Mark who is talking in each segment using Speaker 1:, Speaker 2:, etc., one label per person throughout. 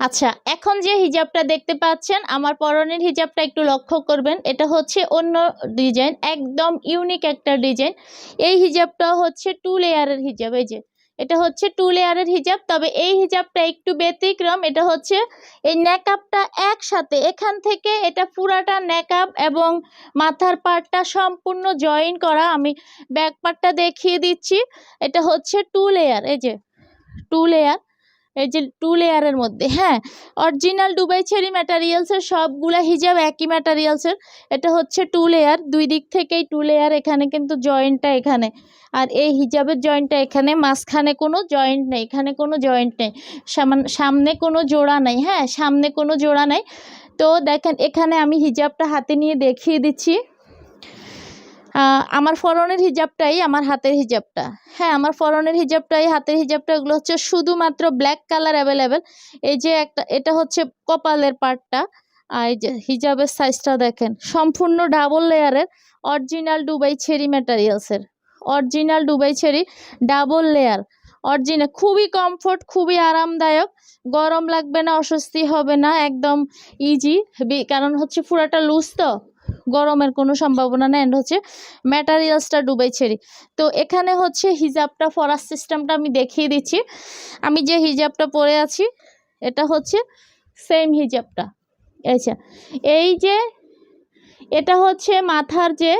Speaker 1: আচ্ছা এখন যে হিজাবটা দেখতে পাচ্ছেন, আমার পরনের হিজাবটা একটু লক্ষ্য করবেন। এটা হচ্ছে অন্য ডিজাইন, একদম ইউনিক একটা ডিজাইন। এই হিজাবটা হচ্ছে টু লেয়ারের হিজাব, এই যে। এটা হচ্ছে টু লেয়ারের হিজাব, তবে এই হিজাবটা একটু ব্যতিক্রম। এটা হচ্ছে এই নেকআপটা একসাথে, এখান থেকে এটা পুরাটা নেকআপ এবং মাথার পার্টটা সম্পূর্ণ জয়েন করা। আমি ব্যাক পার্টটা দেখিয়ে দিচ্ছি। এটা হচ্ছে টু লেয়ার, এই যে। Two layer. এই যে টু লেয়ারের মধ্যে হ্যাঁ? অরিজিনাল দুবাই চেরি ম্যাটারিয়ালসের সবগুলা হিজাব একই ম্যাটারিয়ালসের এটা হচ্ছে টু লেয়ার দুই দিক থেকেই টু লেয়ার এখানে কিন্তু জয়েন্টটা এখানে। আর এই হিজাবের জয়েন্টটা এখানে, মাঝখানে কোনো জয়েন্ট নেই, এখানে কোনো জয়েন্ট নেই। সামান- কোনো জোড়া নেই হ্যাঁ? সামনে কোনো জোড়া নেই। তো দেখেন, এখানে আমি হিজাবটা হাতে নিয়ে দেখিয়ে দিচ্ছি। আমার ফরনের হিজাবটাই আমার হাতের হিজাবটা। হ্যাঁ আমার ফরনের হিজাবটাই, হাতের হিজাবটা এগুলো হচ্ছে শুধুমাত্র ব্ল্যাক কালার অ্যাভেলেবেল এই যে একটা, এটা হচ্ছে কপালের পার্টটা আর এই যে হিজাবের সাইজটা দেখেন, সম্পূর্ণ ডাবল লেয়ারের original Dubai cherry ম্যাটারিয়ালসের original Dubai cherry double layer original খুবই কমফোর্ট খুবই আরামদায়ক। গরম লাগবে না, অস্বস্তি হবে না, একদম ইজি কারণ হচ্ছে পুরাটা লুজ তো। গরমের কোনো সম্ভাবনা নেই। And হচ্ছে ম্যাটারিয়ালসটা ডুবাই ছেড়ি। তো এখানে হচ্ছে হিজাবটা, ফরাস সিস্টেমটা আমি দেখিয়ে দিচ্ছি। আমি যে হিজাবটা পরে আছি, এটা হচ্ছে সেম হিজাবটা। আচ্ছা এই যে এটা হচ্ছে মাথার যে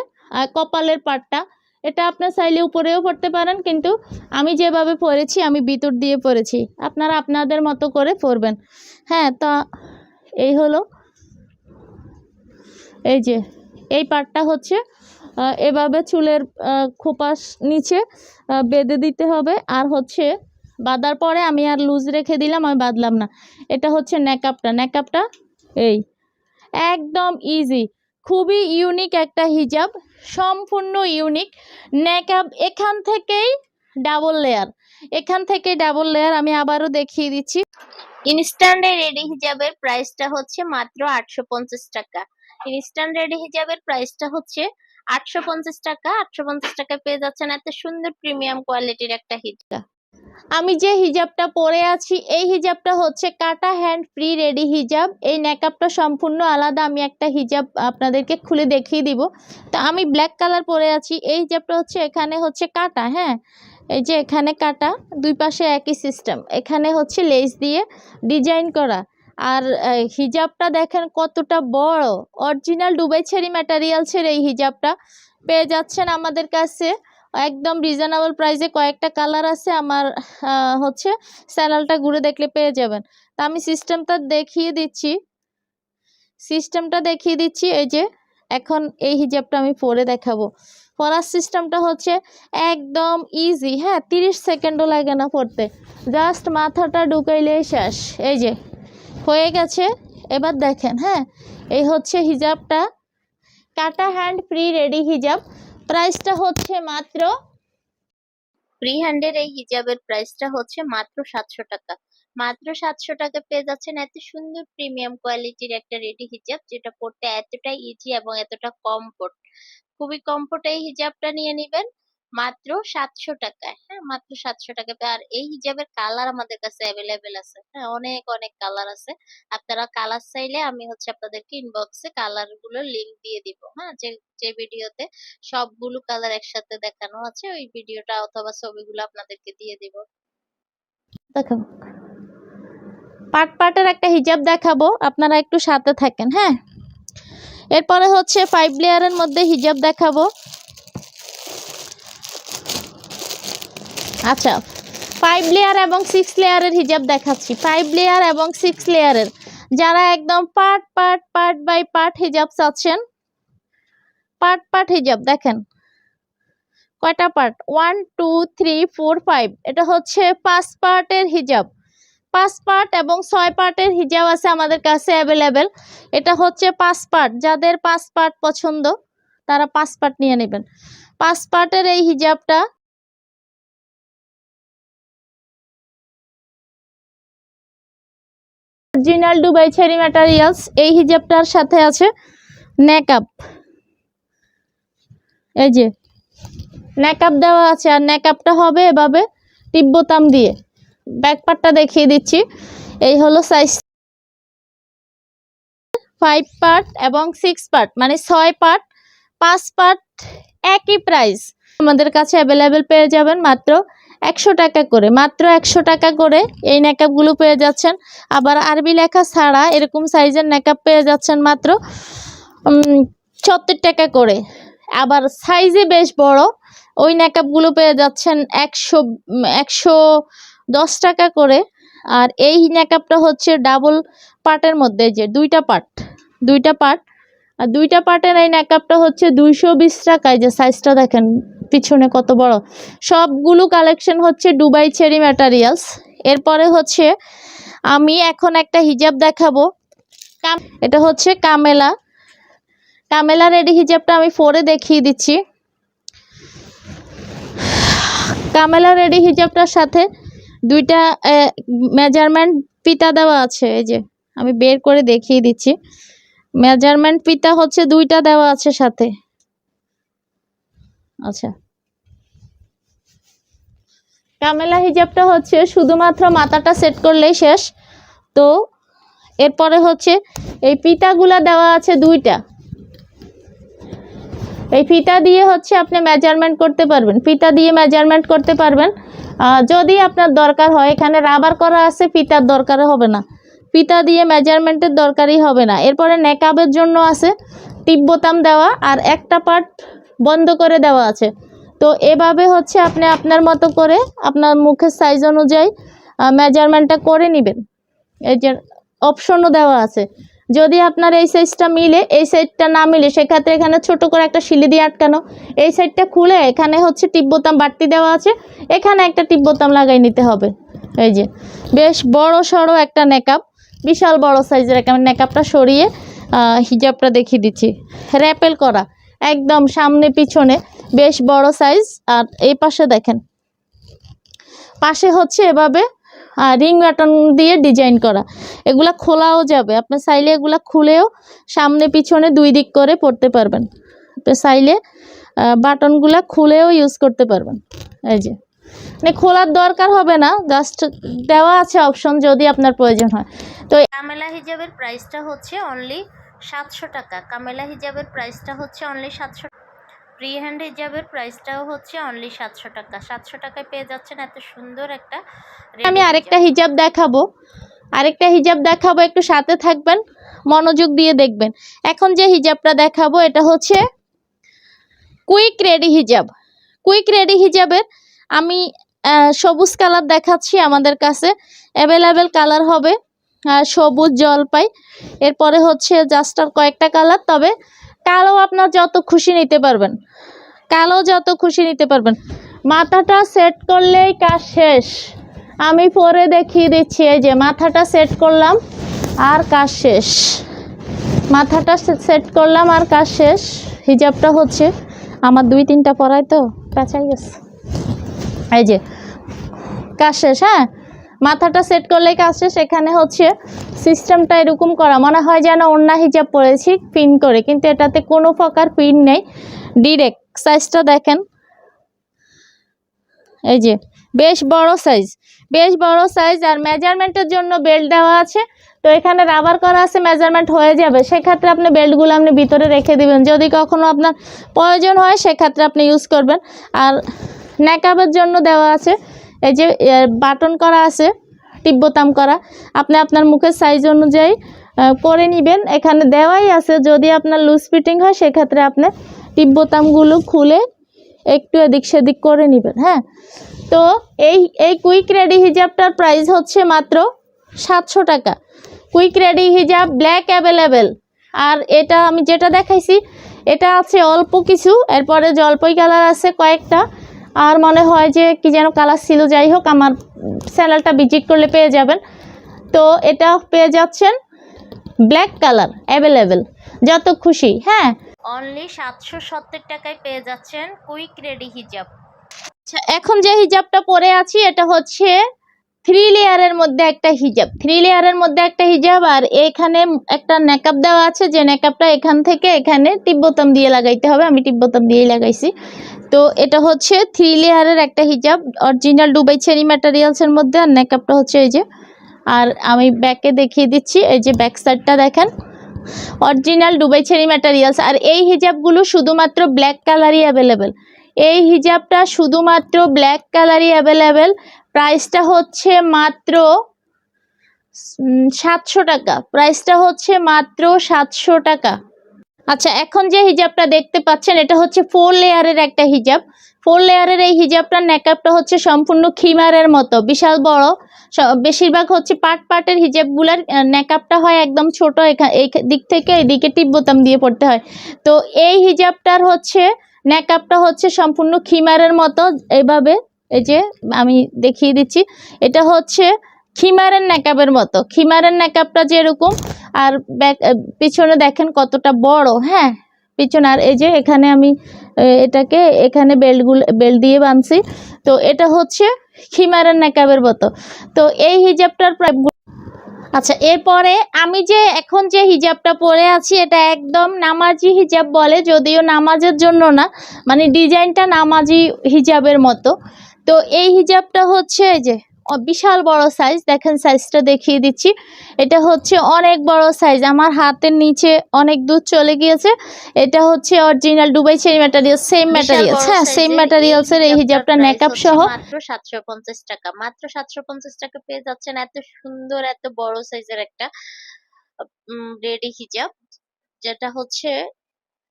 Speaker 1: কপালের পাটটা, এটা আপনার চাইলে উপরেও পড়তে পারেন, কিন্তু আমি যেভাবে পরেছি, আমি ভিতর দিয়ে পরেছি। আপনারা আপনাদের মতো করে পরবেন। হ্যাঁ তা এই হলো। এই যে এই পার্টটা হচ্ছে এভাবে চুলের খোপার নিচে বেঁধে দিতে হবে। আর হচ্ছে, বাঁধার পরে আমি আর লুজ রেখে দিলাম, আমি বাঁধলাম না। এটা হচ্ছে নেকআপটা নেকআপটা এই, একদম ইজি খুবই ইউনিক একটা হিজাব, সম্পূর্ণ ইউনিক নেকআপ এখান থেকেই ডাবল লেয়ার এখান থেকে ডাবল লেয়ার আমি আবারও দেখিয়ে দিচ্ছি। ইনস্ট্যান্ডে রেডি হিজাবের প্রাইসটা হচ্ছে মাত্র আটশো পঞ্চাশ টাকা। ইনস্ট্যান্ট রেডি হিজাবের প্রাইসটা হচ্ছে আটশো পঞ্চাশ টাকা। আটশো পঞ্চাশ টাকায় পেয়ে যাচ্ছেন এত সুন্দর প্রিমিয়াম কোয়ালিটির একটা হিজাব। আমি যে হিজাবটা পরে আছি, এই হিজাবটা হচ্ছে কাটা হ্যান্ড ফ্রি রেডি হিজাব। এই নেকআপটা সম্পূর্ণ আলাদা। আমি একটা হিজাব আপনাদেরকে খুলে দেখিয়ে দিব। তো আমি ব্ল্যাক কালার পরে আছি। এই হিজাবটা হচ্ছে এখানে হচ্ছে কাটা হ্যাঁ? এই যে এখানে কাটা, দুই পাশে একই সিস্টেম এখানে হচ্ছে লেস দিয়ে ডিজাইন করা। আর হিজাবটা দেখেন কতটা বড়। অরিজিনাল দুবাই ছেড়ি ম্যাটারিয়ালসের এই হিজাবটা। পেয়ে যাচ্ছেন আমাদের কাছে। একদম রিজনেবল প্রাইসে কয়েকটা কালার আছে। আমার হচ্ছে চ্যানেলটা ঘুরে দেখলে পেয়ে যাবেন। তা আমি সিস্টেমটা দেখিয়ে দিচ্ছি। সিস্টেমটা দেখিয়ে দিচ্ছি। এই যে এখন এই হিজাবটা আমি পরে দেখাবো। পরার সিস্টেমটা হচ্ছে একদম ইজি হ্যাঁ? তিরিশ সেকেন্ডও লাগে না পড়তে। জাস্ট মাথাটা ঢুকাইলেই শেষ। এই যে, হয়ে গেছে। এবার দেখেন হ্যাঁ? এই হচ্ছে হিজাবটা। কাটা হ্যান্ড ফ্রি রেডি হিজাব। প্রাইসটা হচ্ছে মাত্র ফ্রি হ্যান্ডের এই হিজাবের প্রাইসটা হচ্ছে মাত্র সাতশো টাকা। মাত্র সাতশো টাকা পেয়ে যাচ্ছেন। এত সুন্দর প্রিমিয়াম কোয়ালিটির একটা রেডি হিজাব যেটা পড়তে এতটা ইজি এবং এতটা কমফোর্ট খুবই কমফোর্ট এই হিজাবটা নিয়ে নেবেন। মাত্র সাতশো টাকায় হ্যাঁ মাত্র সাতশো টাকা আর এই হিজাবের কালার আমাদের কাছে অ্যাভেলেবেল আছে। হ্যাঁ অনেক অনেক কালার আছে। আপনারা কালার চাইলে আমি হচ্ছে আপনাদেরকে ইনবক্সে কালারগুলোর লিংক দিয়ে দিব। হ্যাঁ যে যে ভিডিওতে সবগুলো কালার একসাথে দেখানো আছে, ওই ভিডিওটা অথবা ছবিগুলো আপনাদেরকে দিয়ে দিব। দেখাবো। পাট পাটের একটা হিজাব দেখাবো, আপনারা একটু সাথে থাকেন হ্যাঁ? এরপরে হচ্ছে ফাইভ লেয়ারের মধ্যে হিজাব দেখাবো। আচ্ছা ফাইভ লেয়ার এবং সিক্স লেয়ারের হিজাব দেখাচ্ছি। ফাইভ লেয়ার এবং সিক্স লেয়ারের যারা একদম part part part by part হিজাব চাচ্ছেন পার্ট পার্ট হিজাব, দেখেন। কয়টা part one two three four five এটা হচ্ছে পাঁচ পার্টের হিজাব। পাঁচ পার্ট এবং ছয় পার্টের হিজাব আছে আমাদের কাছে অ্যাভেলেবেল। এটা হচ্ছে পাঁচ পার্ট। যাদের পাঁচ পার্ট পছন্দ, তারা পাঁচ পার্ট নিয়ে নেবেন। পাঁচ পার্টের এই হিজাবটা অরিজিনাল ডুবাই ছেরি ম্যাটারিয়ালস, এই হিজাবটার সাথে আছে নেকআপ এই যে নেকআপ দেওয়া আছে। আর নেকআপটা হবে এভাবে তিব্বতাম দিয়ে। ব্যাক পার্টটা দেখিয়ে দিচ্ছি। এই হলো সাইজ ফাইভ পার্ট এবং সিক্স পার্ট মানে ছয় পার্ট পাঁচ পার্ট একই প্রাইস আমাদের কাছে অ্যাভেলেবেল পেয়ে যাবেন মাত্র একশো টাকা করে। মাত্র একশো টাকা করে এই নেকআপগুলো পেয়ে যাচ্ছেন। আবার আরবি লেখা ছাড়া এরকম সাইজের নেকআপ পেয়ে যাচ্ছেন মাত্র সত্তর টাকা করে। আবার সাইজে বেশ বড়, ওই নেকআপগুলো পেয়ে যাচ্ছেন একশো একশো দশ টাকা করে। আর এই নেকআপটা হচ্ছে ডাবল পার্টের মধ্যে যে দুইটা পার্ট দুইটা পার্ট আর দুইটা পার্টের এই নেকআপটা হচ্ছে দুইশো বিশ টাকায়, যে সাইজটা দেখেন পিছনে কত বড়। সবগুলো কালেকশন হচ্ছে ডুবাই চেরি ম্যাটারিয়ালস এরপরে হচ্ছে আমি এখন একটা হিজাব দেখাবো। এটা হচ্ছে কামেলা। কামেলা রেডি হিজাবটা আমি ফোরে দেখিয়ে দিচ্ছি। কামেলা রেডি হিজাবটার সাথে দুইটা মেজারমেন্ট পিতা দেওয়া আছে, এই যে, আমি বের করে দেখিয়ে দিচ্ছি। মেজারমেন্ট পিতা হচ্ছে দুইটা দেওয়া আছে সাথে। আচ্ছা। কামেলা হিজাবটা হচ্ছে শুধুমাত্র মাথাটা সেট করলেই শেষ। তো, এরপরে হচ্ছে এই পিতাগুলা দেওয়া আছে দুইটা। এই ফিতা দিয়ে হচ্ছে আপনি মেজারমেন্ট করতে পারবেন। ফিতা দিয়ে মেজারমেন্ট করতে পারবেন। যদি আপনার দরকার হয়, এখানে রাবার করা আছে, ফিতার দরকার হবে না। ফিতা দিয়ে মেজারমেন্টের দরকারই হবে না। এরপরে নেকাবের জন্য আছে টিপ বোতাম দেওয়া আর একটা পার্ট বন্ধ করে দেওয়া আছে। তো এভাবে হচ্ছে আপনি আপনার মতো করে আপনার মুখের সাইজ অনুযায়ী মেজারমেন্টটা করে নেবেন। এই যে অপশনও দেওয়া আছে। যদি আপনার এই সাইজটা মিলে, এই সাইডটা না মিলে, সেক্ষেত্রে এখানে ছোট করে একটা শিলি দিয়ে আটকানো। এই সাইডটা খুলে এখানে হচ্ছে টিপ বোতাম বাড়তি দেওয়া আছে। এখানে একটা টিপ লাগাই নিতে হবে। এই যে, বেশ বড় সড়ো একটা নেকআপ বিশাল বড় সাইজের একটা নেকআপটা সরিয়ে হিজাবটা দেখিয়ে দিচ্ছি। র্যাপেল করা, একদম সামনে পিছনে, বেশ বড় সাইজ আর এই পাশে দেখেন, পাশে হচ্ছে এভাবে রিং বাটন দিয়ে ডিজাইন করা। এগুলা খোলাও যাবে। আপনি চাইলে এগুলা খুলেও সামনে পিছনে দুই দিক করে পড়তে পারবেন। আপনি চাইলে বাটনগুলা খুলেও ইউজ করতে পারবেন। এই যে। মানে খোলার দরকার হবে না জাস্ট দেওয়া আছে অপশন যদি আপনার প্রয়োজন হয়। তো
Speaker 2: কামেলা হিজাবের প্রাইসটা হচ্ছে অনলি সাতশো টাকা। কামেলা হিজাবের প্রাইসটা হচ্ছে অনলি সাতশো ফ্রি হ্যান্ড হিজাবের প্রাইসটাও হচ্ছে অনলি সাতশো টাকা। সাতশো টাকায় পেয়ে যাচ্ছেন এত সুন্দর একটা
Speaker 1: আমি আরেকটা
Speaker 2: হিজাব।
Speaker 1: দেখাবো। আরেকটা হিজাব দেখাবো একটু সাথে থাকবেন মনোযোগ দিয়ে দেখবেন। এখন যে হিজাবটা দেখাবো এটা হচ্ছে কুইক রেডি হিজাব। কুইক রেডি হিজাবের আমি সবুজ কালার দেখাচ্ছি আমাদের কাছে। অ্যাভেলেবেল কালার হবে সবুজ জলপাই। এরপরে হচ্ছে জাস্ট আর কয়েকটা কালার তবে কালো আপনার যত খুশি নিতে পারবেন। কালো যত খুশি নিতে পারবেন। মাথাটা সেট করলেই কাজ শেষ। আমি পরে দেখিয়ে দিচ্ছি, এই যে মাথাটা সেট করলাম, আর কাজ শেষ। মাথাটা সেট করলাম, আর কাজ শেষ। হিজাবটা হচ্ছে আমার দুই তিনটা পরাই তো কাছাই গেছে। এই যে, কাজ শেষ হ্যাঁ? মাথাটা সেট করলেই কাজ শেষ এখানে হচ্ছে সিস্টেমটা এরকম করা। মনে হয় যেন অন্য হিজাব পরেছি পিন করে। কিন্তু এটাতে কোনো প্রকার পিন নেই। ডিরেক্ট সাইজটা দেখেন। এই যে, বেশ বড় সাইজ বেশ বড় সাইজ আর মেজারমেন্টের জন্য বেল্ট দেওয়া আছে। তো এখানে রাবার করা আছে মেজারমেন্ট হয়ে যাবে। সেক্ষেত্রে আপনি বেল্টগুলো আপনি ভিতরে রেখে দিবেন। যদি কখনো আপনার প্রয়োজন হয়, সেক্ষেত্রে আপনি ইউজ করবেন। আর নেকআপের জন্য দেওয়া আছে। এই যে বাটন করা আছে টিপ বোতাম করা, আপনি আপনার মুখের সাইজ অনুযায়ী করে নেবেন। এখানে দেওয়াই আছে, যদি আপনার লুজ ফিটিং হয়, সেক্ষেত্রে আপনি টিপ বোতামগুলো খুলে একটু এদিক সেদিক করে নেবেন হ্যাঁ? তো এই এই কুইক রেডি হিজাবটার প্রাইস হচ্ছে মাত্র সাতশো টাকা। কুইক রেডি হিজাব ব্ল্যাক অ্যাভেলেবেল আর এটা আমি যেটা দেখাইছি, এটা আছে অল্প কিছু, এরপরে জলপাই কালার আছে কয়েকটা আর মনে হয় যে কি যেন কালার ছিল যাই হোক আমার চ্যানেলটা ভিজিট করলে পেয়ে যাবেন। তো এটা পেয়ে যাচ্ছেন ব্ল্যাক কালার অ্যাভেলেবেল যত খুশি হ্যাঁ।
Speaker 2: অনলি সাতশো সত্তর টাকায় পেয়ে যাচ্ছেন কুইক রেডি হিজাব
Speaker 1: আচ্ছা এখন যে হিজাবটা পরে আছি এটা হচ্ছে থ্রি লেয়ারের মধ্যে একটা হিজাব থ্রি লেয়ারের মধ্যে একটা হিজাব আর এখানে একটা নেকআপ দেওয়া আছে যে নেকআপটা এখান থেকে এখানে টিপ বোতাম দিয়ে লাগাইতে হবে। আমি টিপ বোতাম দিয়েই লাগাইছি। তো এটা হচ্ছে থ্রি লেয়ারের একটা হিজাব অরিজিনাল ডুবাই চেরি ম্যাটেরিয়ালসের মধ্যে আর নেকআপটা হচ্ছে এই যে। আর আমি ব্যাকে দেখিয়ে দিচ্ছি, এই যে ব্যাক সাইডটা দেখেন। অরিজিনাল ডুবাই চেরি ম্যাটেরিয়ালস আর এই হিজাবগুলো শুধুমাত্র ব্ল্যাক কালারই অ্যাভেলেবেল এই হিজাবটা শুধুমাত্র ব্ল্যাক কালারই অ্যাভেলেবেল প্রাইসটা হচ্ছে মাত্র সাতশো টাকা। প্রাইসটা হচ্ছে মাত্র সাতশো টাকা। আচ্ছা এখন যে হিজাবটা দেখতে পাচ্ছেন, এটা হচ্ছে ফোর লেয়ারের একটা হিজাব। ফোর লেয়ারের এই হিজাবটার নেকআপটা হচ্ছে সম্পূর্ণ খিমারের মতো, বিশাল বড়। বেশিরভাগ হচ্ছে পাট পাটের হিজাবগুলার নেকআপটা হয় একদম ছোট এখানে এই দিক থেকে, এদিকে টিপ বোতাম দিয়ে পড়তে হয়। তো এই হিজাবটার হচ্ছে নেকআপটা হচ্ছে সম্পূর্ণ খিমারের মতো। এভাবে, এই যে আমি দেখিয়ে দিচ্ছি, এটা হচ্ছে খিমারের নেকআপের মতো। খিমারের নেকআপটা যেরকম, আর পিছনে দেখেন কতটা বড় হ্যাঁ? পিছনে, আর এই যে এখানে আমি এটাকে এখানে বেল্টগুলো বেল্ট দিয়ে বাঁধছি। তো এটা হচ্ছে খিমারের নেকাবের মতো। তো এই হিজাবটার প্রায় আচ্ছা এরপরে আমি যে এখন যে হিজাবটা পরে আছি, এটা একদম নামাজি হিজাব বলে, যদিও নামাজের জন্য না মানে ডিজাইনটা নামাজি হিজাবের মতো। তো এই হিজাবটা হচ্ছে এই যে বিশাল বড় সাইজ দেখেন সাইজটা দেখিয়ে দিচ্ছি। এটা হচ্ছে অনেক বড় সাইজ আমার হাতের নিচে অনেক দূর চলে গিয়েছে। এটা হচ্ছে original Dubai cherry materials same materials হ্যাঁ সেম ম্যাটেরিয়ালসের এই হিজাবটা নেকআপ সহ।
Speaker 2: মাত্র সাতশো পঞ্চাশ টাকা। মাত্র সাতশো পঞ্চাশ টাকা পেয়ে যাচ্ছেন এত সুন্দর এত বড় সাইজের একটা রেডি হিজাব যেটা হচ্ছে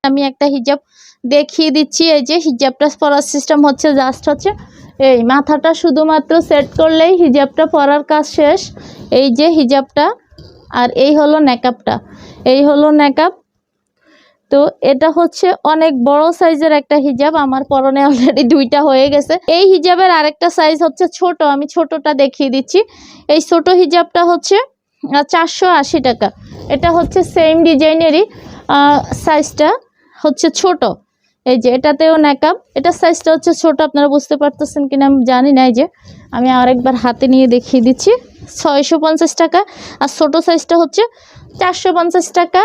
Speaker 1: আমি একটা হিজাব দেখিয়ে দিচ্ছি। এই যে হিজাবটা পরার সিস্টেম হচ্ছে জাস্ট হচ্ছে এই মাথাটা শুধুমাত্র সেট করলেই হিজাবটা পরার কাজ শেষ। এই যে হিজাবটা, আর এই হলো নেকআপটা এই হলো নেকআপ তো এটা হচ্ছে অনেক বড় সাইজের একটা হিজাব। আমার পরনে অলরেডি দুইটা হয়ে গেছে। এই হিজাবের আরেকটা সাইজ হচ্ছে ছোট। আমি ছোটটা দেখিয়ে দিচ্ছি। এই ছোট হিজাবটা হচ্ছে চারশো আশি টাকা। এটা হচ্ছে সেম ডিজাইনেরই সাইজটা হচ্ছে ছোট। এই যে এটাতেও নাকাম এটা সাইজটা হচ্ছে ছোট, আপনারা বুঝতে পারতেছেন কিনা আমি জানি না যে আমি আরেকবার হাতে নিয়ে দেখিয়ে দিচ্ছি। ছয়শো পঞ্চাশ টাকা, আর ছোট সাইজটা হচ্ছে চারশো পঞ্চাশ টাকা।